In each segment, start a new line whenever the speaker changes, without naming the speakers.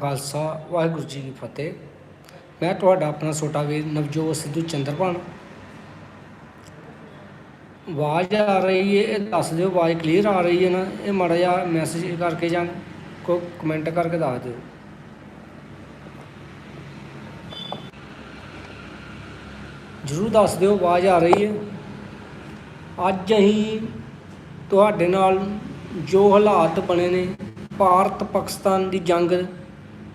ਖਾਲਸਾ, ਵਾਹਿਗੁਰੂ ਜੀ ਕੀ ਫਤਿਹ। ਮੈਂ ਤੁਹਾਡਾ ਆਪਣਾ ਛੋਟਾ ਵੀਰ ਨਵਜੋਤ ਸਿੱਧੂ ਚੰਦਰਪਾਲ। ਆਵਾਜ਼ ਆ ਰਹੀ ਹੈ ਇਹ ਦੱਸ ਦਿਓ, ਆਵਾਜ਼ ਕਲੀਅਰ ਆ ਰਹੀ ਹੈ ਨਾ? ਇਹ ਮਾੜਾ ਜਿਹਾ ਮੈਸੇਜ ਕਰਕੇ ਜਾਂ ਕੋਈ ਕਮੈਂਟ ਕਰਕੇ ਦੱਸ ਦਿਓ। ਜਰੂਰ ਦੱਸ ਦਿਓ, ਆਵਾਜ਼ ਆ ਰਹੀ ਹੈ ਅੱਜ ਅਸੀਂ ਤੁਹਾਡੇ ਨਾਲ ਜੋ ਹਾਲਾਤ ਬਣੇ ਨੇ ਭਾਰਤ ਪਾਕਿਸਤਾਨ ਦੀ ਜੰਗ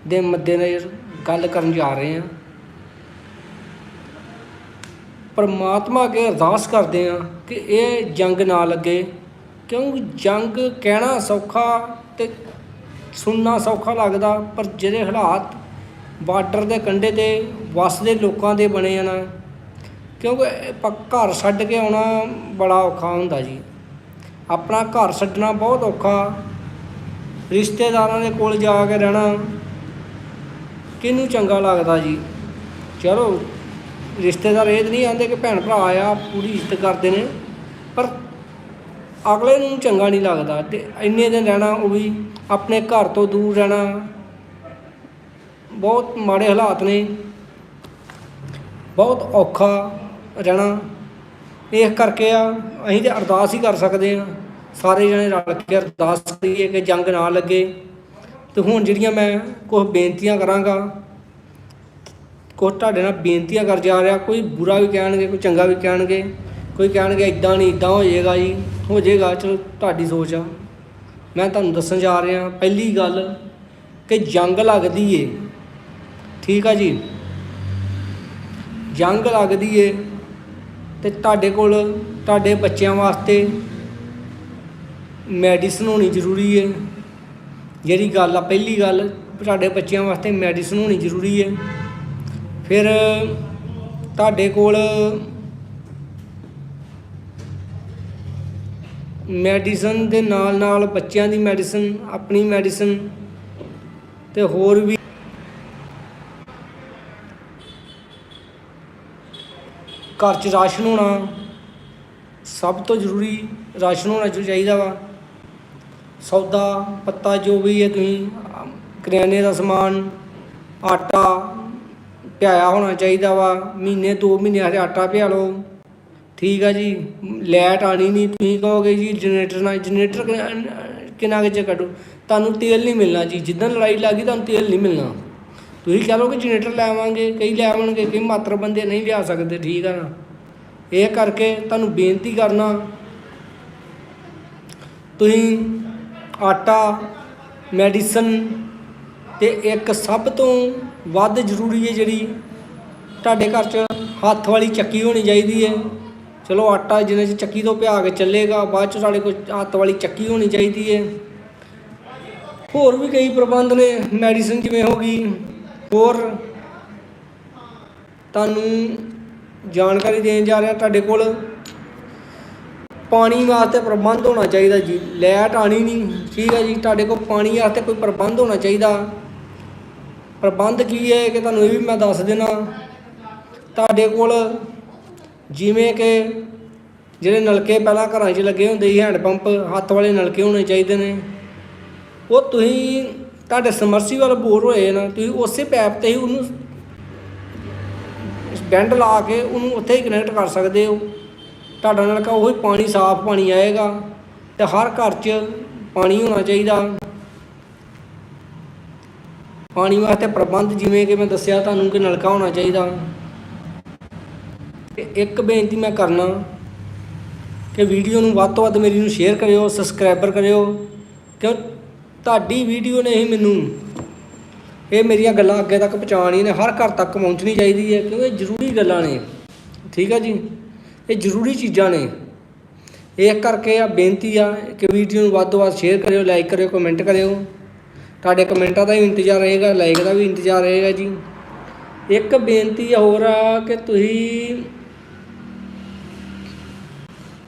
ਦੇ ਮੱਦੇਨਜ਼ਰ ਗੱਲ ਕਰਨ ਜਾ ਰਹੇ ਹਾਂ। ਪਰਮਾਤਮਾ ਅੱਗੇ ਅਰਦਾਸ ਕਰਦੇ ਹਾਂ ਕਿ ਇਹ ਜੰਗ ਨਾ ਲੱਗੇ ਕਿਉਂਕਿ ਜੰਗ ਕਹਿਣਾ ਸੌਖਾ ਤੇ ਸੁਣਨਾ ਸੌਖਾ ਲੱਗਦਾ, ਪਰ ਜਿਹੜੇ ਹਾਲਾਤ ਬਾਰਡਰ ਦੇ ਕੰਢੇ ਤੇ ਵਸਦੇ ਲੋਕਾਂ ਦੇ ਬਣੇ ਆ ਨਾ ਕਿਉਂਕਿ ਘਰ ਛੱਡ ਕੇ ਆਉਣਾ ਬੜਾ ਔਖਾ ਹੁੰਦਾ ਜੀ। ਆਪਣਾ ਘਰ ਛੱਡਣਾ ਬਹੁਤ ਔਖਾ, ਰਿਸ਼ਤੇਦਾਰਾਂ ਦੇ ਕੋਲ ਜਾ ਕੇ ਰਹਿਣਾ ਕਿਹਨੂੰ ਚੰਗਾ ਲੱਗਦਾ ਜੀ? ਚਲੋ, ਰਿਸ਼ਤੇਦਾਰ ਇਹ ਤਾਂ ਨਹੀਂ ਆਂਦੇ ਕਿ ਭੈਣ ਭਰਾ ਆ, ਪੂਰੀ ਇੱਜ਼ਤ ਕਰਦੇ ਨੇ, ਪਰ ਅਗਲੇ ਨੂੰ ਚੰਗਾ ਨਹੀਂ ਲੱਗਦਾ ਤੇ ਇੰਨੇ ਦਿਨ ਰਹਿਣਾ, ਉਹ ਵੀ ਆਪਣੇ ਘਰ ਤੋਂ ਦੂਰ ਰਹਿਣਾ, ਬਹੁਤ ਮਾੜੇ ਹਾਲਾਤ ਨੇ, ਬਹੁਤ ਔਖਾ ਰਹਿਣਾ, ਇਸ ਕਰਕੇ ਆ, ਅਸੀਂ ਤੇ ਅਰਦਾਸ ਹੀ ਕਰ ਸਕਦੇ ਆ ਸਾਰੇ ਜਣੇ ਰਲ ਕੇ ਅਰਦਾਸ ਕਰੀਏ ਕਿ ਜੰਗ ਨਾ ਲੱਗੇ। ਤੇ ਹੁਣ ਜਿਹੜੀਆਂ ਮੈਂ ਕੁਝ ਬੇਨਤੀਆਂ ਕਰਾਂਗਾ ਕੁਝ ਤੁਹਾਡੇ ਨਾਲ ਬੇਨਤੀਆਂ ਕਰ ਜਾ ਰਿਹਾ, ਕੋਈ ਬੁਰਾ ਵੀ ਕਹਿਣਗੇ, ਕੋਈ ਚੰਗਾ ਵੀ ਕਹਿਣਗੇ, ਕੋਈ ਕਹਿਣਗੇ ਇਦਾਂ ਨਹੀਂ ਇਦਾਂ ਹੋ ਜਾਏਗਾ ਜੀ, ਹੋ ਜਾਏਗਾ, ਚਲੋ ਤੁਹਾਡੀ ਸੋਚ ਆ। ਮੈਂ ਤੁਹਾਨੂੰ ਦੱਸਣ ਜਾ ਰਿਹਾ, ਪਹਿਲੀ ਗੱਲ ਕਿ ਜੰਗ ਲੱਗਦੀ ਏ, ਠੀਕ ਆ ਜੀ? ਜੰਗ ਲੱਗਦੀ ਏ ਤੇ ਤੁਹਾਡੇ ਕੋਲ, ਤੁਹਾਡੇ ਬੱਚਿਆਂ ਵਾਸਤੇ ਮੈਡੀਸਨ ਹੋਣੀ ਜ਼ਰੂਰੀ ਏ। ਜਿਹੜੀ ਗੱਲ ਆ, ਪਹਿਲੀ ਗੱਲ ਤੁਹਾਡੇ ਬੱਚਿਆਂ ਵਾਸਤੇ ਮੈਡੀਸਨ ਹੋਣੀ ਜ਼ਰੂਰੀ ਹੈ। ਫਿਰ ਤੁਹਾਡੇ ਕੋਲ ਮੈਡੀਸਨ ਦੇ ਨਾਲ ਨਾਲ ਬੱਚਿਆਂ ਦੀ ਮੈਡੀਸਨ ਆਪਣੀ ਮੈਡੀਸਨ ਤੇ ਹੋਰ ਵੀ ਘਰ 'ਚ ਰਾਸ਼ਨ ਹੋਣਾ ਸਭ ਤੋਂ ਜ਼ਰੂਰੀ, ਰਾਸ਼ਨ ਹੋਣਾ ਚਾਹੀਦਾ ਵਾ। ਸੌਦਾ, ਪੱਤਾ ਜੋ ਵੀ ਹੈ ਤੁਸੀਂ, ਕਰਿਆਨੇ ਦਾ ਸਮਾਨ, ਆਟਾ ਪਿਆਇਆ ਹੋਣਾ ਚਾਹੀਦਾ ਵਾ, ਮਹੀਨੇ, ਦੋ ਮਹੀਨੇ ਹਰੇ ਆਟਾ ਪਿਆ ਲਓ। ਠੀਕ ਆ ਜੀ ਲੈਟ ਆਣੀ ਨਹੀਂ, ਤੁਸੀਂ ਕਹੋਗੇ ਜੀ ਜਨਰੇਟਰ ਨਾਲ, ਜਨਰੇਟਰ ਕਿੰਨਾ ਕੁ 'ਚ ਕੱਢੋ? ਤੁਹਾਨੂੰ ਤੇਲ ਨਹੀਂ ਮਿਲਣਾ ਜੀ, ਜਿੱਦਾਂ ਲੜਾਈ ਲੱਗੀ ਤੁਹਾਨੂੰ ਤੇਲ ਨਹੀਂ ਮਿਲਣਾ। ਤੁਸੀਂ ਕਹ ਲਓ ਕਿ ਜਨਰੇਟਰ ਲੈ ਆਵਾਂਗੇ, ਕਈ ਲੈ ਆਵਣਗੇ ਕਈ ਮਾਤਰ ਬੰਦੇ ਨਹੀਂ ਲਿਆ ਸਕਦੇ, ਠੀਕ ਆ ਨਾ? ਇਹ ਕਰਕੇ ਤੁਹਾਨੂੰ ਬੇਨਤੀ ਕਰਨਾ, ਤੁਸੀਂ ਆਟਾ, ਮੈਡੀਸਨ ਤੇ ਇੱਕ ਸਭ ਤੋਂ ਵੱਧ ਜ਼ਰੂਰੀ ਹੈ ਜਿਹੜੀ ਤੁਹਾਡੇ ਘਰ 'ਚ ਹੱਥ ਵਾਲੀ ਚੱਕੀ ਹੋਣੀ ਚਾਹੀਦੀ ਹੈ। ਚਲੋ ਆਟਾ ਜਿੰਨੇ 'ਚ ਚੱਕੀ ਤੋਂ ਪਿਆ ਕੇ ਚੱਲੇਗਾ, ਬਾਅਦ 'ਚ ਸਾਡੇ ਕੋਲ ਹੱਥ ਵਾਲੀ ਚੱਕੀ ਹੋਣੀ ਚਾਹੀਦੀ ਹੈ। ਹੋਰ ਵੀ ਕਈ ਪ੍ਰਬੰਧ ਨੇ, ਮੈਡੀਸਨ ਜਿਵੇਂ ਹੋ ਗਈ। ਹੋਰ ਤੁਹਾਨੂੰ ਜਾਣਕਾਰੀ ਦੇਣ ਜਾ ਰਿਹਾ ਤੁਹਾਡੇ ਕੋਲ। ਪਾਣੀ ਵਾਸਤੇ ਪ੍ਰਬੰਧ ਹੋਣਾ ਚਾਹੀਦਾ ਜੀ। ਲੈਟ ਆਣੀ ਨਹੀਂ, ਠੀਕ ਹੈ ਜੀ। ਤੁਹਾਡੇ ਕੋਲ ਪਾਣੀ ਵਾਸਤੇ ਕੋਈ ਪ੍ਰਬੰਧ ਹੋਣਾ ਚਾਹੀਦਾ। ਪ੍ਰਬੰਧ ਕੀ ਹੈ ਕਿ ਤੁਹਾਨੂੰ ਇਹ ਵੀ ਮੈਂ ਦੱਸ ਦੇਣਾ ਤੁਹਾਡੇ ਕੋਲ ਜਿਵੇਂ ਕਿ ਜਿਹੜੇ ਨਲਕੇ ਪਹਿਲਾਂ ਘਰਾਂ 'ਚ ਲੱਗੇ ਹੁੰਦੇ ਸੀ, ਹੈਂਡ ਪੰਪ, ਹੱਥ ਵਾਲੇ ਨਲਕੇ ਹੋਣੇ ਚਾਹੀਦੇ ਨੇ। ਉਹ ਤੁਸੀਂ ਤੁਹਾਡੇ ਸਮਰਸੀਬਲ ਬੋਰ ਹੋਏ ਨਾ, ਤੁਸੀਂ ਉਸੇ ਪੈਪ ਤੇ ਹੀ ਉਹਨੂੰ ਬੈਂਡ ਲਾ ਕੇ ਉਹਨੂੰ ਉੱਥੇ ਹੀ ਕਨੈਕਟ ਕਰ ਸਕਦੇ ਹੋ। ਤੁਹਾਡਾ ਨਲਕਾ ਉਹੀ ਪਾਣੀ ਸਾਫ਼ ਪਾਣੀ ਆਏਗਾ ਤੇ ਹਰ ਘਰ 'ਚ ਪਾਣੀ ਹੋਣਾ ਚਾਹੀਦਾ। ਪਾਣੀ ਵਾਸਤੇ ਪ੍ਰਬੰਧ ਜਿਵੇਂ ਕਿ ਮੈਂ ਦੱਸਿਆ ਤੁਹਾਨੂੰ ਕਿ ਨਲਕਾ ਹੋਣਾ ਚਾਹੀਦਾ। ਤੇ ਇੱਕ ਬੇਨਤੀ ਮੈਂ ਕਰਨਾ ਕਿ ਵੀਡੀਓ ਨੂੰ ਵੱਧ ਤੋਂ ਵੱਧ ਮੇਰੀ ਨੂੰ ਸ਼ੇਅਰ ਕਰਿਓ ਸਬਸਕ੍ਰਾਈਬਰ ਕਰਿਓ, ਕਿਉਂ ਤੁਹਾਡੀ ਵੀਡੀਓ ਨੇ ਹੀ ਮੈਨੂੰ ਇਹ ਮੇਰੀਆਂ ਗੱਲਾਂ ਅੱਗੇ ਤੱਕ ਪਹੁੰਚਾਉਣੀਆਂ ਨੇ, ਹਰ ਘਰ ਤੱਕ ਪਹੁੰਚਣੀ ਚਾਹੀਦੀ ਹੈ, ਕਿਉਂਕਿ ਇਹ ਜ਼ਰੂਰੀ ਗੱਲਾਂ ਨੇ। ਠੀਕ ਹੈ ਜੀ? ਇਹ ਜ਼ਰੂਰੀ ਚੀਜ਼ਾਂ ਨੇ। ਇਹ ਕਰਕੇ ਆ, ਬੇਨਤੀ ਆ ਕਿ ਵੀਡੀਓ ਨੂੰ ਵੱਧ ਤੋਂ ਵੱਧ ਸ਼ੇਅਰ ਕਰਿਓ ਲਾਈਕ ਕਰਿਓ ਕਮੈਂਟ ਕਰਿਓ। ਤੁਹਾਡੇ ਕਮੈਂਟਾਂ ਦਾ ਵੀ ਇੰਤਜ਼ਾਰ ਰਹੇਗਾ ਲਾਈਕ ਦਾ ਵੀ ਇੰਤਜ਼ਾਰ ਰਹੇਗਾ ਜੀ। ਇੱਕ ਬੇਨਤੀ ਹੋਰ ਆ ਕਿ ਤੁਸੀਂ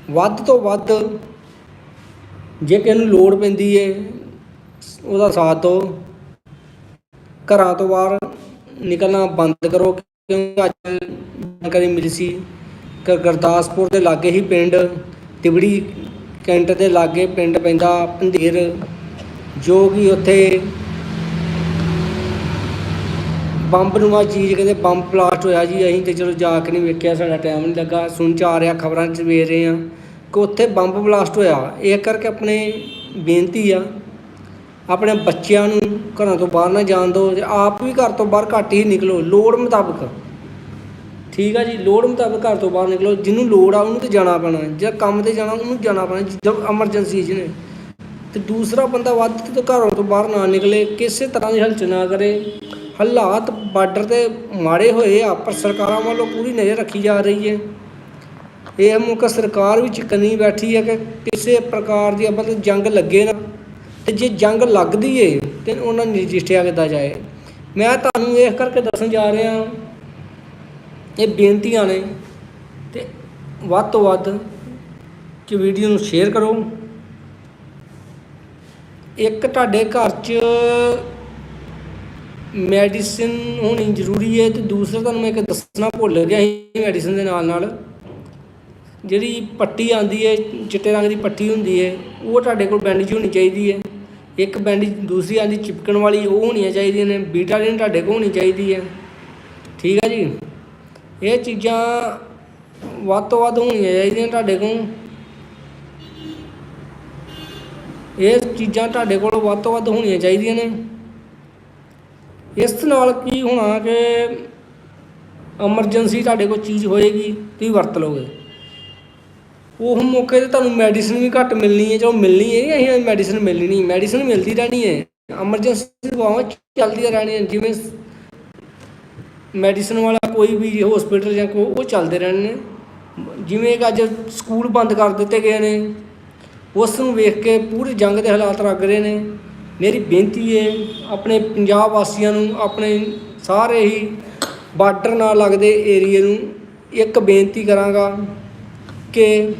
ਵੱਧ ਤੋਂ ਵੱਧ ਜੇ ਕਿਸੇ ਨੂੰ ਲੋੜ ਪੈਂਦੀ ਏ, ਉਹਦਾ ਸਾਥ ਦਿਓ। ਘਰਾਂ ਤੋਂ ਬਾਹਰ ਨਿਕਲਣਾ ਬੰਦ ਕਰੋ, ਕਿਉਂਕਿ ਅੱਜ ਜਾਣਕਾਰੀ ਮਿਲੀ ਸੀ। ਗੁਰਦਾਸਪੁਰ ਦੇ ਲਾਗੇ ਹੀ ਪਿੰਡ ਤਿਬੜੀ ਕੈਂਟ ਦੇ ਲਾਗੇ ਪਿੰਡ ਪੈਂਦਾ ਪੰਧੀਰ, ਜੋ ਕਿ ਉੱਥੇ ਬੰਬ ਨੂੰ ਆ ਚੀਜ਼ ਕਹਿੰਦੇ ਬੰਬ ਬਲਾਸਟ ਹੋਇਆ ਜੀ, ਅਸੀਂ ਤੇ ਚਲੋ ਜਾ ਕੇ ਨਹੀਂ ਵੇਖਿਆ, ਸਾਡਾ ਟਾਈਮ ਨਹੀਂ ਲੱਗਾ, ਸੁਣ ਚ ਆ ਰਿਹਾ, ਖਬਰਾਂ 'ਚ ਵੇਖ ਰਹੇ ਆ ਕਿ ਉੱਥੇ ਬੰਬ ਬਲਾਸਟ ਹੋਇਆ। ਇਹ ਕਰਕੇ ਆਪਣੇ ਬੇਨਤੀ ਆ, ਆਪਣੇ ਬੱਚਿਆਂ ਨੂੰ ਘਰਾਂ ਤੋਂ ਬਾਹਰ ਨਾ ਜਾਣ ਦਿਓ ਤੇ ਆਪ ਵੀ ਘਰ ਤੋਂ ਬਾਹਰ ਘੱਟ ਹੀ ਨਿਕਲੋ, ਲੋੜ ਮੁਤਾਬਕ। ਠੀਕ ਆ ਜੀ, ਲੋੜ ਮੁਤਾਬਕ ਘਰ ਤੋਂ ਬਾਹਰ ਨਿਕਲੋ, ਜਿਹਨੂੰ ਲੋੜ ਆ ਉਹਨੂੰ ਤੇ ਜਾਣਾ ਪੈਣਾ ਜਾਂ ਕੰਮ ਤੇ ਜਾਣਾ, ਉਹਨੂੰ ਜਾਣਾ ਪੈਣਾ ਜਦ ਐਮਰਜੈਂਸੀ ਜਿਹਨੇ ਨੇ। ਤੇ ਦੂਸਰਾ ਬੰਦਾ ਵੱਧ ਤੋਂ ਘਰੋਂ ਤੋਂ ਬਾਹਰ ਨਾ ਨਿਕਲੇ, ਕਿਸੇ ਤਰ੍ਹਾਂ ਦੀ ਹਲਚਲ ਨਾ ਕਰੇ। ਹਾਲਾਤ ਬਾਰਡਰ ਤੇ ਮਾੜੇ ਹੋਏ ਆ, ਪਰ ਸਰਕਾਰਾਂ ਵੱਲੋਂ ਪੂਰੀ ਨਜ਼ਰ ਰੱਖੀ ਜਾ ਰਹੀ ਹੈ। ਇਹ ਮੌਕਾ ਸਰਕਾਰ ਵੀ ਚਿਕਨੀ ਬੈਠੀ ਹੈ ਕਿ ਕਿਸੇ ਪ੍ਰਕਾਰ ਦੀ ਅਬਲ ਜੰਗ ਲੱਗੇ ਨਾ। ਤੇ ਜੇ ਜੰਗ ਲੱਗਦੀ ਏ, ਤੇ ਉਹਨਾਂ ਨੂੰ ਰਜਿਸਟਰਿਆ ਕਿੱਦਾਂ ਜਾਏ। ਮੈਂ ਤੁਹਾਨੂੰ ਇਹ ਕਰਕੇ ਦੱਸਣ ਜਾ ਰਿਹਾ ਇਹ ਬੇਨਤੀਆਂ ਨੇ ਤੇ ਵੱਧ ਤੋਂ ਵੱਧ ਕਿ ਵੀਡੀਓ ਨੂੰ ਸ਼ੇਅਰ ਕਰੋ। ਇੱਕ ਤੁਹਾਡੇ ਘਰ 'ਚ ਮੈਡੀਸਿਨ ਹੋਣੀ ਜ਼ਰੂਰੀ ਹੈ ਤੇ ਦੂਸਰਾ ਤੁਹਾਨੂੰ ਮੈਂ ਇੱਕ ਦੱਸਣਾ ਭੁੱਲ ਗਿਆ ਸੀ ਮੈਡੀਸਿਨ ਦੇ ਨਾਲ ਨਾਲ। ਜਿਹੜੀ ਪੱਟੀ ਆਂਦੀ ਹੈ, ਚਿੱਟੇ ਰੰਗ ਦੀ ਪੱਟੀ ਹੁੰਦੀ ਹੈ, ਉਹ ਤੁਹਾਡੇ ਕੋਲ ਬੈਂਡੇਜ ਹੋਣੀ ਚਾਹੀਦੀ ਹੈ। ਇੱਕ ਬੈਂਡੇਜ ਦੂਸਰੀ ਆਂਦੀ ਚਿਪਕਣ ਵਾਲੀ, ਉਹ ਹੋਣੀਆਂ ਚਾਹੀਦੀਆਂ ਨੇ ਬੀਟਾਡੀਨ ਤੁਹਾਡੇ ਕੋਲ ਹੋਣੀ ਚਾਹੀਦੀ ਹੈ। ਠੀਕ ਹੈ ਜੀ? ਇਹ ਚੀਜ਼ਾਂ ਵੱਧ ਤੋਂ ਵੱਧ ਹੋਣੀਆਂ ਚਾਹੀਦੀਆਂ ਤੁਹਾਡੇ ਕੋਲ। ਇਹ ਚੀਜ਼ਾਂ ਤੁਹਾਡੇ ਕੋਲ ਵੱਧ ਤੋਂ ਵੱਧ ਹੋਣੀਆਂ ਚਾਹੀਦੀਆਂ ਨੇ। ਇਸ ਨਾਲ ਕੀ ਹੋਣਾ ਕਿ ਐਮਰਜੈਂਸੀ ਤੁਹਾਡੇ ਕੋਲ ਚੀਜ਼ ਹੋਏਗੀ, ਤੁਸੀਂ ਵਰਤ ਲਓਗੇ। ਉਹ ਮੌਕੇ ਤੇ ਤੁਹਾਨੂੰ ਮੈਡੀਸਿਨ ਵੀ ਘੱਟ ਮਿਲਣੀ ਹੈ ਜੋ ਮਿਲਣੀ ਹੈ ਨਹੀਂ ਅਸੀਂ ਮੈਡੀਸਿਨ ਮਿਲਣੀ ਨਹੀਂ ਮੈਡੀਸਿਨ ਮਿਲਦੀ ਰਹਿਣੀ ਹੈ। ਐਮਰਜੈਂਸੀ ਦਵਾਵਾਂ ਚੱਲਦੀਆਂ ਰਹਿਣੀਆਂ, ਜਿਵੇਂ ਮੈਡੀਸਿਨ ਵਾਲਾ ਕੋਈ ਵੀ ਹਸਪੀਟਲ ਜਾਂ ਕੋ ਉਹ ਚੱਲਦੇ ਰਹਿਣੇ ਨੇ। ਜਿਵੇਂ ਕਿ ਅੱਜ ਸਕੂਲ ਬੰਦ ਕਰ ਦਿੱਤੇ ਗਏ ਨੇ। ਉਸ ਨੂੰ ਵੇਖ ਕੇ ਪੂਰੇ ਜੰਗ ਦੇ ਹਾਲਾਤ ਲੱਗ ਰਹੇ ਨੇ। ਮੇਰੀ ਬੇਨਤੀ ਹੈ ਆਪਣੇ ਪੰਜਾਬ ਵਾਸੀਆਂ ਨੂੰ, ਆਪਣੇ ਸਾਰੇ ਹੀ ਬਾਰਡਰ ਨਾਲ ਲੱਗਦੇ ਏਰੀਏ ਨੂੰ ਇੱਕ ਬੇਨਤੀ ਕਰਾਂਗਾ ਕਿ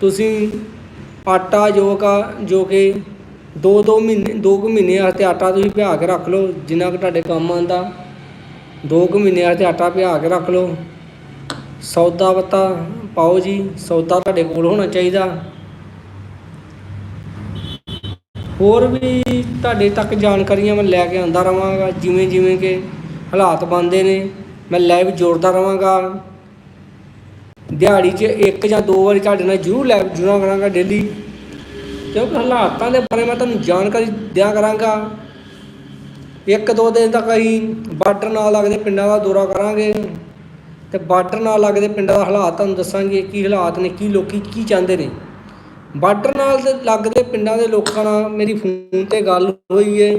ਤੁਸੀਂ ਆਟਾ ਜੋ ਕਾ, ਜੋ ਕਿ ਦੋ ਦੋ ਮਹੀਨੇ, ਦੋ ਕੁ ਮਹੀਨੇ ਵਾਸਤੇ ਆਟਾ ਤੁਸੀਂ ਭਿਆ ਕੇ ਰੱਖ ਲਓ, ਜਿੰਨਾ ਕੁ ਤੁਹਾਡੇ ਕੰਮ ਆਉਂਦਾ। ਦੋ ਕੁ ਮਹੀਨੇ ਵਾਸਤੇ ਆਟਾ ਭਿਆ ਕੇ ਰੱਖ ਲਓ। ਸੌਦਾ ਪੱਤਾ ਪਾਓ ਜੀ, ਸੌਦਾ ਤੁਹਾਡੇ ਕੋਲ ਹੋਣਾ ਚਾਹੀਦਾ। ਹੋਰ ਵੀ ਤੁਹਾਡੇ ਤੱਕ ਜਾਣਕਾਰੀਆਂ ਮੈਂ ਲੈ ਕੇ ਆਉਂਦਾ ਰਵਾਂਗਾ, ਜਿਵੇਂ ਜਿਵੇਂ ਕਿ ਹਾਲਾਤ ਬਣਦੇ ਨੇ, ਮੈਂ ਲਾਈਵ ਜੋੜਦਾ ਰਵਾਂਗਾ। ਦਿਹਾੜੀ 'ਚ ਇੱਕ ਜਾਂ ਦੋ ਵਾਰੀ ਤੁਹਾਡੇ ਨਾਲ ਜ਼ਰੂਰ ਲਾਈਵ ਜੁੜਾ ਕਰਾਂਗਾ ਡੇਲੀ ਕਿਉਂਕਿ ਹਾਲਾਤਾਂ ਦੇ ਬਾਰੇ ਮੈਂ ਤੁਹਾਨੂੰ ਜਾਣਕਾਰੀ ਦਿਆਂ ਕਰਾਂਗਾ। ਇੱਕ ਦੋ ਦਿਨ ਤੱਕ ਅਸੀਂ ਬਾਰਡਰ ਨਾਲ ਲੱਗਦੇ ਪਿੰਡਾਂ ਦਾ ਦੌਰਾ ਕਰਾਂਗੇ। ਤੇ ਬਾਰਡਰ ਨਾਲ ਲੱਗਦੇ ਪਿੰਡਾਂ ਦਾ ਹਾਲਾਤ ਤੁਹਾਨੂੰ ਦੱਸਾਂਗੇ ਕੀ ਹਾਲਾਤ ਨੇ, ਕੀ ਲੋਕੀ ਕੀ ਚਾਹੁੰਦੇ ਨੇ। ਬਾਰਡਰ ਨਾਲ ਲੱਗਦੇ ਪਿੰਡਾਂ ਦੇ ਲੋਕਾਂ ਨਾਲ ਮੇਰੀ ਫੋਨ ਤੇ ਗੱਲ ਹੋਈ ਹੈ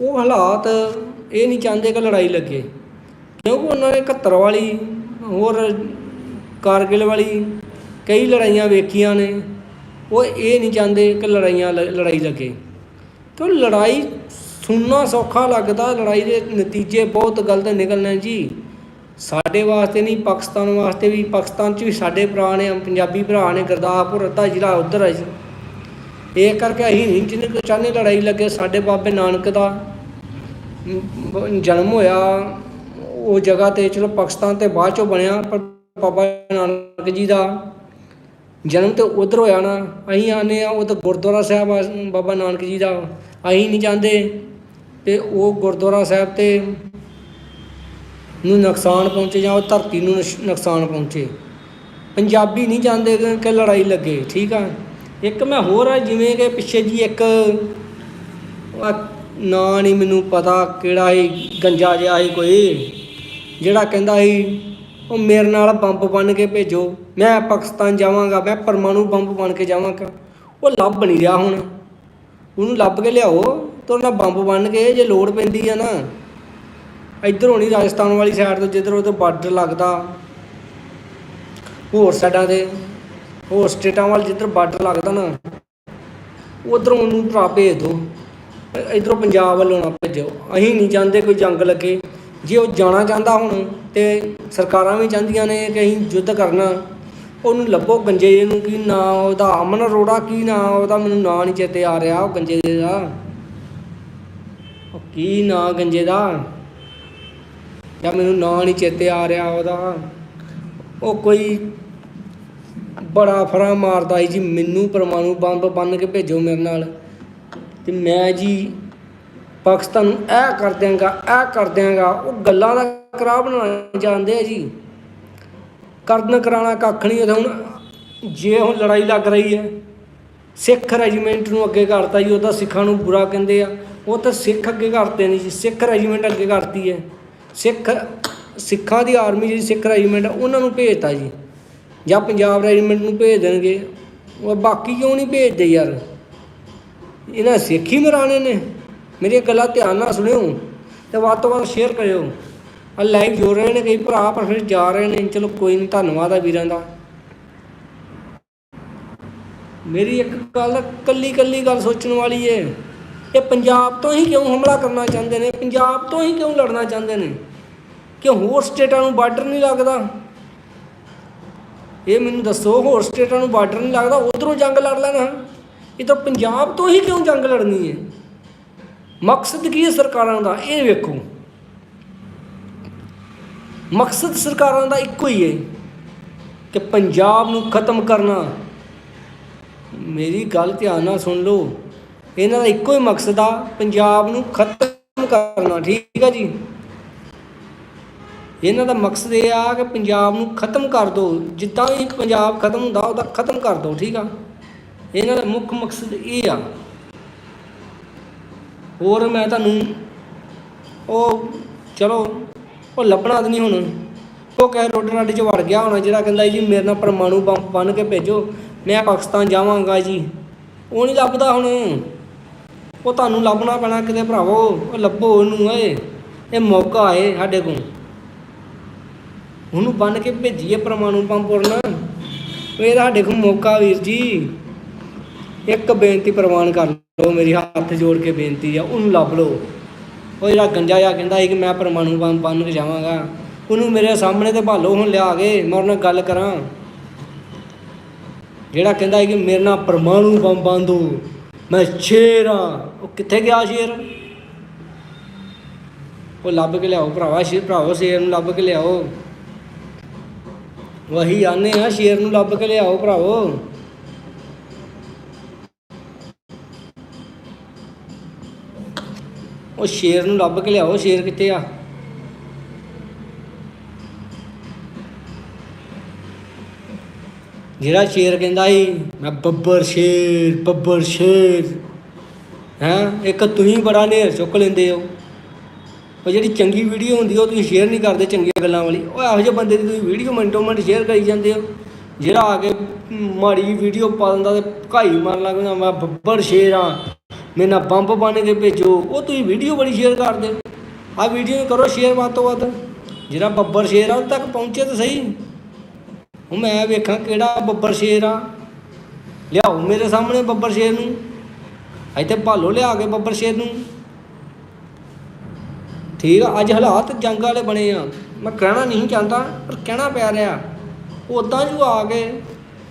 ਉਹ ਹਾਲਾਤ ਇਹ ਨਹੀਂ ਚਾਹੁੰਦੇ ਕਿ ਲੜਾਈ ਲੱਗੇ। ਕਿਉਂਕਿ ਉਹਨਾਂ ਨੇ 71 ਵਾਲੀ, ਹੋਰ ਕਾਰਗਿਲ ਵਾਲੀ ਕਈ ਲੜਾਈਆਂ ਵੇਖੀਆਂ ਨੇ। ਉਹ ਇਹ ਨਹੀਂ ਚਾਹੁੰਦੇ ਕਿ ਲੜਾਈਆਂ ਲ- ਲੜਾਈ ਲੱਗੇ। ਕਿਉਂ ਲੜਾਈ ਸੁਣਨਾ ਸੌਖਾ ਲੱਗਦਾ, ਲੜਾਈ ਦੇ ਨਤੀਜੇ ਬਹੁਤ ਗਲਤ ਨਿਕਲਣੇ ਜੀ। ਸਾਡੇ ਵਾਸਤੇ ਨਹੀਂ, ਪਾਕਿਸਤਾਨ ਵਾਸਤੇ ਵੀ, ਪਾਕਿਸਤਾਨ 'ਚ ਵੀ ਸਾਡੇ ਭਰਾ ਨੇ, ਪੰਜਾਬੀ ਭਰਾ ਨੇ, ਗੁਰਦਾਸਪੁਰ, ਅੱਧਾ ਜ਼ਿਲ੍ਹਾ ਉਧਰ ਹੈ ਜੀ। ਇਹ ਕਰਕੇ ਅਸੀਂ ਨਹੀਂ ਜਿੰਨੇ ਕੁ ਚਾਹੁੰਦੇ ਲੜਾਈ ਲੱਗੇ, ਸਾਡੇ ਬਾਬੇ ਨਾਨਕ ਦਾ ਜਨਮ ਹੋਇਆ। ਉਹ ਜਗ੍ਹਾ ਤੇ ਚਲੋ ਪਾਕਿਸਤਾਨ ਤੇ ਬਾਅਦ ਚੋਂ ਬਣਿਆ, ਪਰ ਬਾਬਾ ਨਾਨਕ ਜੀ ਦਾ ਜਨਮ ਤੇ ਉਧਰ ਹੋਇਆ ਨਾ, ਅਸੀਂ ਆਨੇ ਆ ਉਹ ਤਾਂ ਗੁਰਦੁਆਰਾ ਸਾਹਿਬ, ਆ, ਬਾਬਾ ਨਾਨਕ ਜੀ ਦਾ। ਅਸੀਂ ਨਹੀਂ ਜਾਂਦੇ। ਤੇ ਉਹ ਗੁਰਦੁਆਰਾ ਸਾਹਿਬ ਤੇ ਨੂੰ ਨੁਕਸਾਨ ਪਹੁੰਚੇ ਜਾਂ ਉਹ ਧਰਤੀ ਨੂੰ ਨੁਸ਼- ਨੁਕਸਾਨ ਪਹੁੰਚੇ। ਪੰਜਾਬੀ ਨਹੀਂ ਜਾਂਦੇ ਕਿ- ਲੜਾਈ ਲੱਗੇ, ਠੀਕ ਆ? ਇੱਕ ਮੈਂ ਹੋਰ ਆ, ਜਿਵੇਂ ਕਿ ਪਿੱਛੇ ਜੀ ਇੱਕ ਨਾਂ ਨਹੀਂ ਮੈਨੂੰ ਪਤਾ ਕਿਹੜਾ ਹੀ ਗੰਜਾ ਜਿਹਾ ਸੀ ਕੋਈ, ਜਿਹੜਾ ਕਹਿੰਦਾ ਸੀ ਉਹ ਮੇਰੇ ਨਾਲ ਬੰਬ ਬਣ ਕੇ ਭੇਜੋ। ਮੈਂ ਪਾਕਿਸਤਾਨ ਜਾਵਾਂਗਾ, ਮੈਂ ਪਰਮਾਣੂ ਬੰਬ ਬਣ ਕੇ ਜਾਵਾਂਗਾ। ਉਹ ਲੱਭ ਨਹੀਂ ਰਿਹਾ ਹੁਣ। ਉਹਨੂੰ ਲੱਭ ਕੇ ਲਿਆਓ, ਤੇ ਉਹਨਾਂ ਬੰਬ ਬਣ ਕੇ ਜੇ ਲੋੜ ਪੈਂਦੀ ਆ ਨਾ। ਇੱਧਰ ਹੋਣੀ ਰਾਜਸਥਾਨ ਵਾਲੀ ਸਾਈਡ ਤੋਂ ਜਿੱਧਰ ਉਹਦੇ ਬਾਰਡਰ ਲੱਗਦਾ। ਹੋਰ ਸਾਈਡਾਂ ਦੇ, ਹੋਰ ਸਟੇਟਾਂ ਵੱਲ ਜਿੱਧਰ ਬਾਰਡਰ ਲੱਗਦਾ ਨਾ। ਉਧਰੋਂ ਉਹਨੂੰ ਭਰਾ ਭੇਜ ਦਿਓ ਇਧਰੋਂ ਪੰਜਾਬ ਵੱਲੋਂ ਨਾ ਭੇਜੋ। ਅਸੀਂ ਨਹੀਂ ਚਾਹੁੰਦੇ ਕੋਈ ਜੰਗ ਲੱਗੇ। ਜੇ ਉਹ ਜਾਣਾ ਚਾਹੁੰਦਾ ਹੁਣ ਤੇ ਸਰਕਾਰਾਂ ਵੀ ਚਾਹੁੰਦੀਆਂ ਨੇ ਕਿ ਅਸੀਂ ਯੁੱਧ ਕਰਨਾ, ਉਹਨੂੰ ਲੱਭੋ ਗੰਜੇ ਨੂੰ ਕੀ ਨਾਂ, ਉਹਦਾ ਅਮਨ ਅਰੋੜਾ ਕੀ ਨਾਂ, ਉਹਦਾ ਮੈਨੂੰ ਨਾਂ ਨਹੀਂ ਚੇਤੇ ਆ ਰਿਹਾ ਉਹ ਗੰਜੇ ਦਾ। ਉਹ ਕੀ ਨਾਂ ਗੰਜੇ ਦਾ? ਜਾਂ ਮੈਨੂੰ ਨਾਂ ਨਹੀਂ ਚੇਤੇ ਆ ਰਿਹਾ ਉਹਦਾ। ਉਹ ਕੋਈ ਬੜਾ ਫਰਾ ਮਾਰਦਾ ਸੀ ਜੀ, ਮੈਨੂੰ ਪਰਮਾਣੂ ਬੰਬ ਬੰਨ ਕੇ ਭੇਜੋ ਮੇਰੇ ਨਾਲ। ਤੇ ਮੈਂ ਜੀ ਪਾਕਿਸਤਾਨ ਨੂੰ ਇਹ ਕਰ ਦਿਆਂਗਾ ਇਹ ਕਰ ਦਿਆਂਗਾ। ਉਹ ਗੱਲਾਂ ਦਾ ਕਰਾ ਬਣਾਉਣਾ ਜਾਣਦੇ ਆ ਜੀ। ਕਰਨ ਕਰਾਣਾ ਕੱਖ ਨਹੀਂ ਉਹਦਾ ਹੁਣ ਜੇ ਹੁਣ ਲੜਾਈ ਲੱਗ ਰਹੀ ਹੈ ਸਿੱਖ ਰੈਜੀਮੈਂਟ ਨੂੰ ਅੱਗੇ ਕਰਤਾ ਜੀ ਉਹਦਾ ਸਿੱਖਾਂ ਨੂੰ ਬੁਰਾ ਕਹਿੰਦੇ ਆ। ਉਹ ਤਾਂ ਸਿੱਖ ਅੱਗੇ ਕਰਤੇ ਨਹੀਂ ਜੀ ਸਿੱਖ ਰੈਜੀਮੈਂਟ ਅੱਗੇ ਕਰਤੀ ਹੈ। ਸਿੱਖ ਸਿੱਖਾਂ ਦੀ ਆਰਮੀ ਜਿਹੜੀ ਸਿੱਖ ਰੈਜੀਮੈਂਟ ਆ, ਉਹਨਾਂ ਨੂੰ ਭੇਜਤਾ ਜੀ। ਜਾਂ ਪੰਜਾਬ ਰੈਜੀਮੈਂਟ ਨੂੰ ਭੇਜ ਦੇਣਗੇ। ਉਹ ਬਾਕੀ ਕਿਉਂ ਨਹੀਂ ਭੇਜਦੇ ਯਾਰ? ਇਹਨਾਂ ਸਿੱਖ ਹੀ ਮਰਾਣੇ ਨੇ। ਮੇਰੀਆਂ ਗੱਲਾਂ ਧਿਆਨ ਨਾਲ ਸੁਣਿਓ ਤੇ ਵੱਧ ਤੋਂ ਵੱਧ ਸ਼ੇਅਰ ਕਰਿਓ। ਆ ਲਾਈਵ ਜੋੜ ਰਹੇ ਨੇ ਕਈ ਭਰਾ, ਪਰ ਫਿਰ ਜਾ ਰਹੇ ਨੇ। ਚਲੋ ਕੋਈ ਨਹੀਂ ਧੰਨਵਾਦ ਆ ਵੀਰਾਂ ਦਾ। ਮੇਰੀ ਇੱਕ ਗੱਲ ਕੱਲੀ ਕੱਲੀ ਗੱਲ ਸੋਚਣ ਵਾਲੀ ਏ। ਇਹ ਪੰਜਾਬ ਤੋਂ ਹੀ ਕਿਉਂ ਹਮਲਾ ਕਰਨਾ ਚਾਹੁੰਦੇ ਨੇ? ਪੰਜਾਬ ਤੋਂ ਹੀ ਕਿਉਂ ਲੜਨਾ ਚਾਹੁੰਦੇ ਨੇ? ਕਿ ਹੋਰ ਸਟੇਟਾਂ ਨੂੰ ਬਾਰਡਰ ਨਹੀਂ ਲੱਗਦਾ? ਇਹ ਮੈਨੂੰ ਦੱਸੋ, ਹੋਰ ਸਟੇਟਾਂ ਨੂੰ ਬਾਰਡਰ ਨਹੀਂ ਲੱਗਦਾ? ਉਧਰੋਂ ਜੰਗ ਲੜ ਲੈਣਾ। ਇਹ ਤਾਂ ਪੰਜਾਬ ਤੋਂ ਹੀ ਕਿਉਂ ਜੰਗ ਲੜਨੀ ਹੈ ਮਕਸਦ ਕੀ ਹੈ ਸਰਕਾਰਾਂ ਦਾ? ਇਹ ਵੇਖੋ। ਮਕਸਦ ਸਰਕਾਰਾਂ ਦਾ ਇੱਕੋ ਹੀ ਹੈ ਕਿ ਪੰਜਾਬ ਨੂੰ ਖਤਮ ਕਰਨਾ। ਮੇਰੀ ਗੱਲ ਧਿਆਨ ਨਾਲ ਸੁਣ ਲਓ। ਇਹਨਾਂ ਦਾ ਇੱਕੋ ਹੀ ਮਕਸਦ ਆ, ਪੰਜਾਬ ਨੂੰ ਖਤਮ ਕਰਨਾ। ਠੀਕ ਆ ਜੀ? ਇਹਨਾਂ ਦਾ ਮਕਸਦ ਇਹ ਆ ਕਿ ਪੰਜਾਬ ਨੂੰ ਖਤਮ ਕਰ ਦਿਓ। ਜਿੱਦਾਂ ਵੀ ਪੰਜਾਬ ਖਤਮ ਹੁੰਦਾ, ਉਹਦਾ ਖਤਮ ਕਰ ਦਿਓ। ਠੀਕ ਆ? ਇਹਨਾਂ ਦਾ ਮੁੱਖ ਮਕਸਦ ਇਹ ਆ। ਹੋਰ ਮੈਂ ਤੁਹਾਨੂੰ ਉਹ, ਚਲੋ, ਉਹ ਲੱਭਣਾ ਤਾਂ ਨਹੀਂ ਹੁਣ। ਉਹ ਕਹੇ ਰੋਡ ਰੱਡ 'ਚ ਵੜ ਗਿਆ ਹੋਣਾ, ਜਿਹੜਾ ਕਹਿੰਦਾ ਜੀ, ਮੇਰੇ ਨਾਲ ਪਰਮਾਣੂ ਬੰਬ ਬੰਨ ਕੇ ਭੇਜੋ। ਮੈਂ ਪਾਕਿਸਤਾਨ ਜਾਵਾਂਗਾ ਜੀ। ਉਹ ਨਹੀਂ ਲੱਭਦਾ ਹੁਣ। ਉਹ ਤੁਹਾਨੂੰ ਲੱਭਣਾ ਪੈਣਾ ਕਿਤੇ ਭਰਾਵੋ। ਉਹ ਲੱਭੋ ਉਹਨੂੰ, ਓਏ। ਇਹ ਮੌਕਾ ਏ ਸਾਡੇ ਕੋਲ। ਉਹਨੂੰ ਬੰਨ ਕੇ ਭੇਜੀਏ ਪਰਮਾਣੂ ਪੰਪ ਪੁਰਨਾ। ਇਹ ਸਾਡੇ ਕੋਲ ਮੌਕਾ ਵੀਰ ਜੀ। ਇੱਕ ਬੇਨਤੀ ਪ੍ਰਵਾਨ ਕਰ ਲਓ, ਮੇਰੀ ਹੱਥ ਜੋੜ ਕੇ ਬੇਨਤੀ ਆ, ਉਹਨੂੰ ਲੱਭ ਲਓ। ਉਹ ਜਿਹੜਾ ਗੰਜਾ ਜਿਹਾ ਕਹਿੰਦਾ ਸੀ ਕਿ ਮੈਂ ਪਰਮਾਣੂ ਬੰਬ ਬੰਨ ਕੇ ਜਾਵਾਂਗਾ, ਉਹਨੂੰ ਮੇਰੇ ਸਾਹਮਣੇ ਤੇ ਭਾਲੋ, ਹੁਣ ਲਿਆ ਕੇ, ਮੈਂ ਉਹਨਾਂ ਨਾਲ ਗੱਲ ਕਰਾਂ। ਜਿਹੜਾ ਕਹਿੰਦਾ ਸੀ ਕਿ ਮੇਰੇ ਨਾਲ ਪਰਮਾਣੂ ਬੰਬ ਬੰਦੋ ਮੈਂ ਸ਼ੇਰ ਆ। ਉਹ ਕਿੱਥੇ ਗਿਆ ਸ਼ੇਰ? ਉਹ ਲੱਭ ਕੇ ਲਿਆਓ ਭਰਾਵਾ ਸ਼ੇਰ ਭਰਾਵੋ, ਸ਼ੇਰ ਨੂੰ ਲੱਭ ਕੇ ਲਿਆਓ। ਵਹੀ ਆਨੇ ਆ, ਸ਼ੇਰ ਨੂੰ ਲੱਭ ਕੇ ਲਿਆਓ, ਭਰਾਵੋ। ਉਹ ਸ਼ੇਰ ਨੂੰ ਲੱਭ ਕੇ ਲਿਆਓ, ਸ਼ੇਰ ਕਿੱਥੇ ਆ? ਜਿਹੜਾ ਸ਼ੇਰ ਕਹਿੰਦਾ ਸੀ, ਮੈਂ ਬੱਬਰ ਸ਼ੇਰ ਬੱਬਰ ਸ਼ੇਰ। ਹੈਂ? ਇੱਕ ਤੁਸੀਂ ਬੜਾ ਨੇਰ ਚੁੱਕ ਲੈਂਦੇ ਹੋ। ਉਹ ਜਿਹੜੀ ਚੰਗੀ ਵੀਡੀਓ ਹੁੰਦੀ ਉਹ ਤੁਸੀਂ ਸ਼ੇਅਰ ਨਹੀਂ ਕਰਦੇ ਚੰਗੀਆਂ ਗੱਲਾਂ ਵਾਲੀ। ਉਹ ਇਹੋ ਜਿਹੇ ਬੰਦੇ ਦੀ ਤੁਸੀਂ ਵੀਡੀਓ ਮਿੰਟੋ ਮਿੰਟ ਸ਼ੇਅਰ ਕਰੀ ਜਾਂਦੇ ਹੋ। ਜਿਹੜਾ ਆ ਕੇ ਮਾੜੀ ਵੀਡੀਓ ਪਾ ਦਿੰਦਾ ਤੇ ਘਾਈ ਮਾਰਨ ਲੱਗ ਜਾਂਦਾ ਮੈਂ ਬੱਬਰ ਸ਼ੇਰ ਆ। ਮੇਰੇ ਨਾਲ ਬੰਬ ਬਣ ਕੇ ਭੇਜੋ, ਉਹ ਤੁਸੀਂ ਵੀਡੀਓ ਬੜੀ ਸ਼ੇਅਰ ਕਰਦੇ। ਆ ਵੀਡੀਓ ਕਰੋ ਸ਼ੇਅਰ ਵੱਧ ਤੋਂ ਵੱਧ। ਜਿਹੜਾ ਬੱਬਰ ਸ਼ੇਰ ਆ ਉਹ ਤੱਕ ਪਹੁੰਚੇ ਤਾਂ ਸਹੀ। ਉਹ ਮੈਂ ਵੇਖਾਂ ਕਿਹੜਾ ਬੱਬਰ ਸ਼ੇਰ ਆ। ਲਿਆਓ ਮੇਰੇ ਸਾਹਮਣੇ ਬੱਬਰ ਸ਼ੇਰ ਨੂੰ। ਇੱਥੇ ਭਾਲੋ ਲਿਆ ਕੇ ਬੱਬਰ ਸ਼ੇਰ ਨੂੰ। ਠੀਕ ਆ, ਅੱਜ ਹਾਲਾਤ ਜੰਗ ਵਾਲੇ ਬਣੇ ਆ। ਮੈਂ ਕਹਿਣਾ ਨਹੀਂ ਚਾਹੁੰਦਾ, ਪਰ ਕਹਿਣਾ ਪੈ ਰਿਹਾ। ਉਦਾਂ ਜੋ ਆ ਕੇ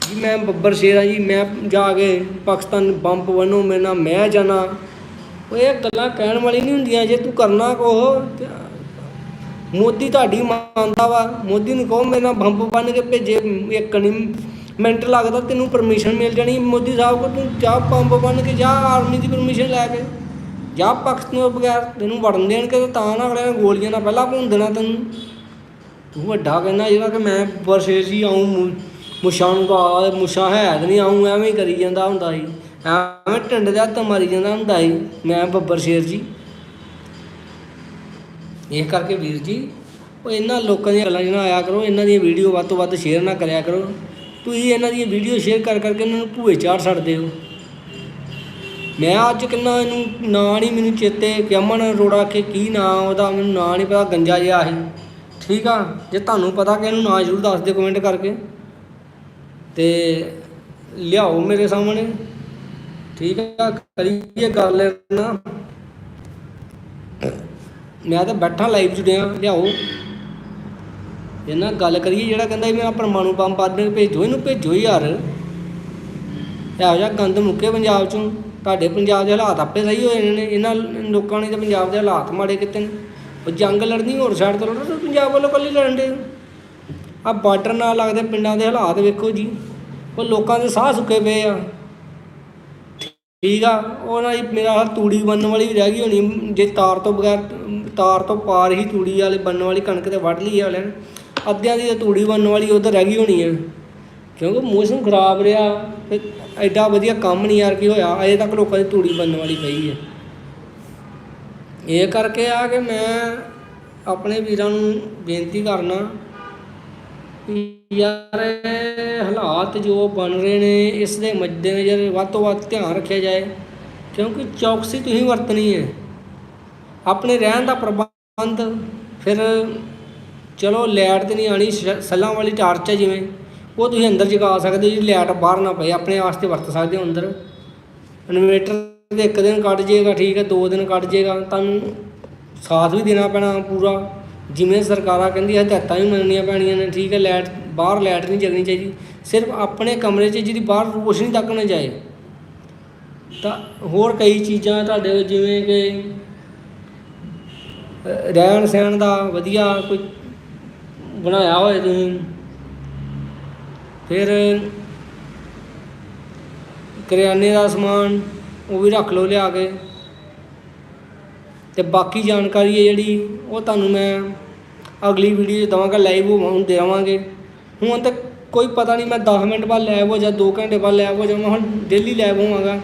ਜੀ, ਮੈਂ ਬੱਬਰ ਸ਼ੇਰ ਆ ਜੀ, ਮੈਂ ਜਾ ਕੇ ਪਾਕਿਸਤਾਨ ਬੰਬ ਵਨੋ ਮੇਰੇ ਨਾਲ ਮੈਂ ਜਾਣਾ। ਉਹ ਇਹ ਗੱਲਾਂ ਕਹਿਣ ਵਾਲੀ ਨਹੀਂ ਹੁੰਦੀਆਂ, ਜੇ ਤੂੰ ਕਰਨਾ ਕੋਹ ਮੋਦੀ ਤੁਹਾਡੀ ਮੰਨਦਾ ਵਾ। ਮੋਦੀ ਨੂੰ ਕਹੋ ਮੇਰੇ ਨਾਲ ਬੰਬ ਬੰਨ ਕੇ ਭੇਜੇ, ਇੱਕ ਨਹੀਂ ਮਿੰਟ ਲੱਗਦਾ ਤੈਨੂੰ ਪਰਮਿਸ਼ਨ ਮਿਲ ਜਾਣੀ। ਮੋਦੀ ਸਾਹਿਬ ਕੋ ਤੂੰ ਜਾ ਬੰਬ ਬੰਨ ਕੇ ਜਾ ਆਰਮੀ ਦੀ ਪਰਮਿਸ਼ਨ ਲੈ ਕੇ। ਜਾ ਪਾਕਿਸਤਾਨ ਤੋਂ ਬਗੈਰ, ਤੈਨੂੰ ਵੜਨ ਦੇਣਗੇ ਤੇ ਤਾਂ ਨਾ ਅਗਲੇ ਗੋਲੀਆਂ ਨਾਲ ਪਹਿਲਾਂ ਭੁੰਨ ਦੇਣਾ ਤੈਨੂੰ। ਤੂੰ ਵੱਡਾ ਕਹਿੰਦਾ ਜਿਹੜਾ ਕਿ ਮੈਂ ਵਰਸ਼ੇ ਸੀ ਆਉਂ ਮੁਸ਼ਾਂ ਨੂੰ ਕਹਾ ਮੁਸ਼ਾਂ ਹੈ ਤੇ ਨਹੀਂ ਆਉਂ ਐਵੇਂ ਹੀ ਕਰੀ ਜਾਂਦਾ ਹੁੰਦਾ ਸੀ। ਐਵੇਂ ਟੰਡ ਦੇ ਹੱਥ ਮਾਰੀ ਜਾਂਦਾ ਹੁੰਦਾ ਸੀ। ਮੈਂ ਬੱਬਰ ਸ਼ੇਰ ਜੀ। ਇਹ ਕਰਕੇ ਵੀਰ ਜੀ, ਉਹ ਇਹਨਾਂ ਲੋਕਾਂ ਦੀਆਂ ਗੱਲਾਂ ਜਿਹਨਾਂ ਆਇਆ ਕਰੋ, ਇਹਨਾਂ ਦੀਆਂ ਵੀਡੀਓ ਵੱਧ ਤੋਂ ਵੱਧ ਸ਼ੇਅਰ ਨਾ ਕਰਿਆ ਕਰੋ। ਤੁਸੀਂ ਇਹਨਾਂ ਦੀਆਂ ਵੀਡੀਓ ਸ਼ੇਅਰ ਕਰ ਕਰਕੇ ਇਹਨਾਂ ਨੂੰ ਭੂਏ ਚਾੜ ਛੱਡਦੇ ਹੋ। ਮੈਂ ਅੱਜ ਕਿੰਨਾ ਇਹਨੂੰ ਨਾਂ ਨਹੀਂ ਮੈਨੂੰ ਚੇਤੇ, ਕਿ ਰੋੜਾ ਕੇ ਕੀ ਨਾਂ ਉਹਦਾ, ਮੈਨੂੰ ਨਾਂ ਨਹੀਂ ਪਤਾ, ਗੰਜਾ ਜਿਹਾ ਸੀ। ਠੀਕ ਆ? ਜੇ ਤੁਹਾਨੂੰ ਪਤਾ ਕਿ ਇਹਨੂੰ ਨਾਂ ਜ਼ਰੂਰ ਦੱਸ ਦਿਓ ਕਮੈਂਟ ਕਰਕੇ। ਤੇ ਲਿਆਓ ਮੇਰੇ ਸਾਹਮਣੇ। ਠੀਕ ਆ, ਕਰੀਏ ਗੱਲ ਇਹਨਾਂ ਮੈਂ ਤਾਂ ਬੈਠਾ ਲਾਈਵ ਜੁੜਿਆ ਲਿਆਓ। ਇਹਨਾਂ ਨਾਲ ਗੱਲ ਕਰੀਏ, ਜਿਹੜਾ ਕਹਿੰਦਾ ਸੀ ਮੇਰਾ ਪਰਮਾਣੂ ਬੰਬ ਬੰਦ ਭੇਜੋ, ਇਹਨੂੰ ਭੇਜੋ ਯਾਰ। ਇਹੋ ਜਿਹਾ ਗੰਦ ਮੁੱਕੇ ਪੰਜਾਬ ਚੋਂ। ਤੁਹਾਡੇ ਪੰਜਾਬ ਦੇ ਹਾਲਾਤ ਆਪੇ ਸਹੀ ਹੋਏ ਨੇ। ਇਹਨਾਂ ਲੋਕਾਂ ਨੇ ਤਾਂ ਪੰਜਾਬ ਦੇ ਹਾਲਾਤ ਮਾੜੇ ਕੀਤੇ ਨੇ। ਉਹ ਜੰਗ ਲੜਨੀ, ਹੋਰ ਸਾਈਡ ਤੋਂ ਲੜੋ, ਤੇ ਪੰਜਾਬ ਵੱਲੋਂ ਕੱਲੀ ਲੜਨ ਦੇ। ਆ ਬਾਰਡਰ ਨਾਲ ਲੱਗਦੇ ਪਿੰਡਾਂ ਦੇ ਹਾਲਾਤ ਵੇਖੋ ਜੀ। ਉਹ ਲੋਕਾਂ ਦੇ ਸਾਹ ਸੁੱਕੇ ਪਏ ਆ। ਠੀਕ ਆ ਉਹਨਾਂ ਦੀ ਮੇਰਾ ਹਾਲ ਤੂੜੀ ਬੰਨਣ ਵਾਲੀ ਵੀ ਰਹਿ ਗਈ ਹੋਣੀ। ਜੇ ਤਾਰ ਤੋਂ ਬਗੈਰ, ਤਾਰ ਤੋਂ ਪਾਰ ਹੀ ਤੂੜੀ ਵਾਲੇ ਬੰਨਣ ਵਾਲੀ ਕਣਕ ਤੇ ਵੱਢ ਲਈ ਆ ਵਾਲਿਆਂ ਨੇ ਅੱਧਿਆਂ ਦੀ ਤੂੜੀ ਬੰਨਣ ਵਾਲੀ ਉਧਰ ਰਹਿ ਗਈ ਹੋਣੀ ਹੈ ਕਿਉਂਕਿ ਮੌਸਮ ਖਰਾਬ ਰਿਹਾ ਤੇ ਐਡਾ ਵਧੀਆ ਕੰਮ ਨਹੀਂ ਯਾਰ ਕੀ ਹੋਇਆ। ਅਜੇ ਤੱਕ ਲੋਕਾਂ ਦੀ ਤੂੜੀ ਬੰਨਣ ਵਾਲੀ ਪਈ ਹੈ ਇਹ ਕਰਕੇ ਆ ਕਿ ਮੈਂ ਆਪਣੇ ਵੀਰਾਂ ਨੂੰ ਬੇਨਤੀ ਕਰਨਾ ਯਾਰ, ਹਾਲਾਤ ਜੋ ਬਣ ਰਹੇ ਨੇ, ਇਸ ਦੇ ਮੱਦੇਨਜ਼ਰ ਵੱਧ ਤੋਂ ਵੱਧ ਧਿਆਨ ਰੱਖਿਆ ਜਾਏ, ਕਿਉਂਕਿ ਚੌਕਸੀ ਤੁਸੀਂ ਵਰਤਣੀ ਹੈ। ਆਪਣੇ ਰਹਿਣ ਦਾ ਪ੍ਰਬੰਧ, ਫਿਰ ਚਲੋ ਲੈਟ ਤੇ ਨਹੀਂ ਆਣੀ ਸੱਲਾਂ ਵਾਲੀ ਟਾਰਚ ਹੈ ਜਿਵੇਂ, ਉਹ ਤੁਸੀਂ ਅੰਦਰ ਜਗਾ ਸਕਦੇ ਹੋ, ਜੀ ਲੈਟ ਬਾਹਰ ਨਾ ਪਏ, ਆਪਣੇ ਵਾਸਤੇ ਵਰਤ ਸਕਦੇ ਹੋ ਅੰਦਰ। ਇਨਵੇਟਰ ਦੇ ਇੱਕ ਦਿਨ ਕੱਢ ਜਾਏਗਾ, ਠੀਕ ਹੈ, ਦੋ ਦਿਨ ਕੱਢ ਜਾਏਗਾ, ਤੁਹਾਨੂੰ ਸਾਥ ਵੀ ਦੇਣਾ ਪੈਣਾ ਪੂਰਾ। ਜਿਵੇਂ ਸਰਕਾਰਾਂ ਕਹਿੰਦੀ ਹਦਾਇਤਾਂ ਵੀ ਮੰਨਣੀਆਂ ਪੈਣੀਆਂ ਨੇ, ਠੀਕ ਹੈ, ਲਾਈਟ, ਬਾਹਰ ਲਾਈਟ ਨਹੀਂ ਜਗਣੀ ਚਾਹੀਦੀ, ਸਿਰਫ ਆਪਣੇ ਕਮਰੇ 'ਚ ਜਿਹੜੀ ਬਾਹਰ ਰੋਸ਼ਨੀ ਤੱਕ ਨਾ ਜਾਏ। ਤਾਂ ਹੋਰ ਕਈ ਚੀਜ਼ਾਂ ਤੁਹਾਡੇ ਜਿਵੇਂ ਕਿ ਰਹਿਣ ਸਹਿਣ ਦਾ ਵਧੀਆ ਕੋਈ ਬਣਾਇਆ ਹੋਏ ਤੁਸੀਂ? ਫਿਰ ਕਰਿਆਨੇ ਦਾ ਸਮਾਨ ਉਹ ਵੀ ਰੱਖ ਲਓ ਲਿਆ ਕੇ। ਤੇ ਬਾਕੀ ਜਾਣਕਾਰੀ ਹੈ ਜਿਹੜੀ, ਉਹ ਤੁਹਾਨੂੰ ਮੈਂ ਅਗਲੀ ਵੀਡੀਓ 'ਚ ਦਵਾਂਗਾ ਲਾਈਵ ਹੁਣ ਦੇਵਾਂਗੇ। ਹੁਣ ਤੱਕ ਕੋਈ ਪਤਾ ਨਹੀਂ ਮੈਂ 10 ਮਿੰਟ ਬਾਅਦ ਲਾਈਵ ਹੋ ਜਾਂ 2 ਘੰਟੇ ਬਾਅਦ ਲਾਈਵ ਹੋ ਜਾਵਾਂ ਹੁਣ ਡੇਲੀ ਲਾਈਵ ਹੋਵਾਂਗਾ।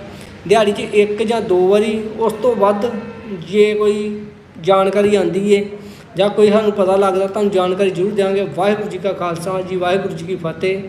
ਦਿਹਾੜੀ 'ਚ ਇੱਕ ਜਾਂ ਦੋ ਵਾਰੀ, ਉਸ ਤੋਂ ਵੱਧ ਜੇ ਕੋਈ ਜਾਣਕਾਰੀ ਆਂਦੀ ਏ ਜਾਂ ਕੋਈ ਸਾਨੂੰ ਪਤਾ ਲੱਗਦਾ, ਤੁਹਾਨੂੰ ਜਾਣਕਾਰੀ ਜ਼ਰੂਰ ਦਿਆਂਗੇ। ਵਾਹਿਗੁਰੂ ਜੀ ਕਾ ਖਾਲਸਾ ਜੀ, ਵਾਹਿਗੁਰੂ ਜੀ ਕੀ ਫਤਿਹ।